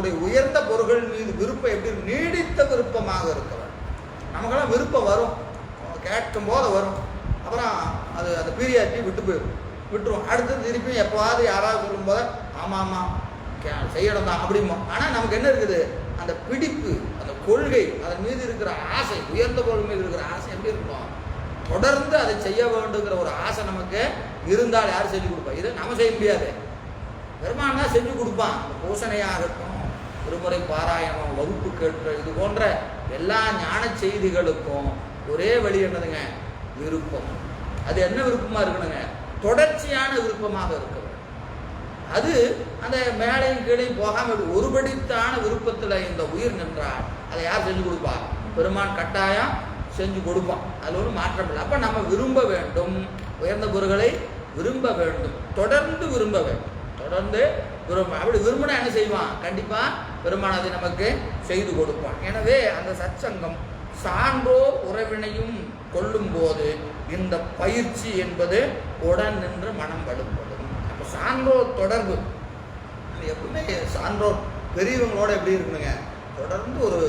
நம்மளுடைய உயர்ந்த பொருள்கள் மீது விருப்பம் எப்படி நீடித்த விருப்பமாக இருக்க நமக்கெல்லாம் விருப்பம் வரும். கேட்கும் போது வரும். அப்புறம் அது அந்த பீரியாட்டி விட்டு போயிடும். விட்டுருவோம் அடுத்து திருப்பியும் எப்போவாது யாராவது சொல்லும்போது ஆமாம் ஆமாம் கே செய்யணும் தான் அப்படிமோ ஆனால் நமக்கு என்ன இருக்குது? அந்த பிடிப்பு அந்த கொள்கை அதன் மீது இருக்கிற ஆசை உயர்ந்த பொருள் மீது இருக்கிற ஆசை எப்படி இருக்கும் தொடர்ந்து அதை செய்ய வேண்டுங்கிற ஒரு ஆசை நமக்கு இருந்தால் யார் செஞ்சு கொடுப்பா? இதை நம்ம செய்ய முடியாது. பெருமான் தான் செஞ்சு கொடுப்பான். அந்த பூசணையாகட்டும் திருமுறை பாராயணம் வகுப்பு கேட்டு இது போன்ற எல்லா ஞான செய்திகளுக்கும் ஒரே வழி என்னதுங்க? விருப்பம். அது என்ன விருப்பமாக இருக்கணுங்க? தொடர்ச்சியான விருப்பமாக இருக்க அது அந்த மேலையும் கீழே போகாமல் ஒருபடித்தான விருப்பத்தில் இந்த உயிர் நின்றால் அதை யார் செஞ்சு கொடுப்பா? பெருமான் கட்டாயம் செஞ்சு கொடுப்பான். அதில் ஒன்றும் மாற்றம் இல்லை. அப்போ நம்ம விரும்ப வேண்டும். உயர்ந்த பொருள்களை விரும்ப வேண்டும். தொடர்ந்து விரும்ப வேண்டும். தொடர்ந்து விரும்ப அப்படி விரும்பினா என்ன செய்வான்? கண்டிப்பா பெருமான் அதை நமக்கு செய்து கொடுப்பான். எனவே அந்த சச்சங்கம் சான்றோர் உறவினையும் கொள்ளும் போது இந்த பயிற்சி என்பது உடன் நின்று மனம் வலுப்படும். அப்போ சான்றோர் தொடர்பு. அது எப்பவுமே சான்றோர் பெரியவங்களோட எப்படி இருக்கணுங்க? தொடர்ந்து ஒரு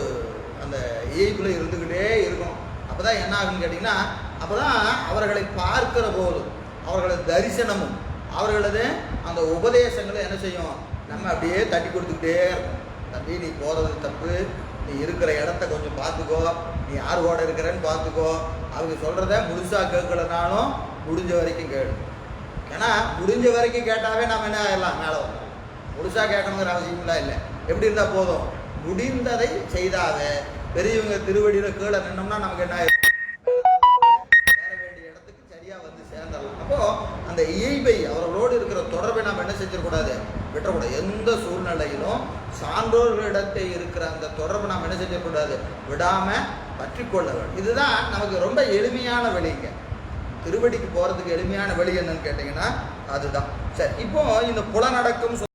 அந்த இயல்புல இருந்துக்கிட்டே இருக்கும். அப்போதான் என்ன ஆகுன்னு கேட்டிங்கன்னா அப்பதான் அவர்களை பார்க்கிற போதும் அவர்களது தரிசனமும் அவர்களது அந்த உபதேசங்களை என்ன செய்யும்? நம்ம அப்படியே தட்டி கொடுத்துக்கிட்டே இருக்கும். தம்பி நீ போகிறது தப்பு. நீ இருக்கிற இடத்த கொஞ்சம் பார்த்துக்கோ. நீ யார் கூட இருக்கிறேன்னு பார்த்துக்கோ. அவங்க சொல்கிறத முழுசாக கேட்கலனாலும் முடிஞ்ச வரைக்கும் கேளு. ஏன்னா முடிஞ்ச வரைக்கும் கேட்டாவே நம்ம என்ன ஆகிடலாம் மேலே வரும் முழுசாக கேட்கணுங்கிற அவசியம்லாம் இல்லை. எப்படி இருந்தால் போதும்? முடிந்ததை செய்தாவே பெரியவங்க திருவடியில் கீழே நின்னோம்னா நமக்கு என்ன ஆயிடும் சேர வேண்டிய இடத்துக்கு சரியாக வந்து சேர்ந்துடலாம். அப்போ அந்த இயல்பை அவர் இருக்கிற நாம் என்ன செஞ்சிடக்கூடாது? விட்டுறக்கூடாது. எந்த சூழ்நிலையிலும் சான்றோர்களிடத்தை இருக்கிற அந்த தொடர்பு நாம் என்ன செய்யக்கூடாது விடாம பற்றி கொள்ள வேண்டும். இதுதான் நமக்கு ரொம்ப எளிமையான வழிங்க திருவடிக்கு போறதுக்கு எளிமையான வழி என்னன்னு கேட்டிங்கன்னா அதுதான். சரி இப்போ இந்த புலநடக்கம்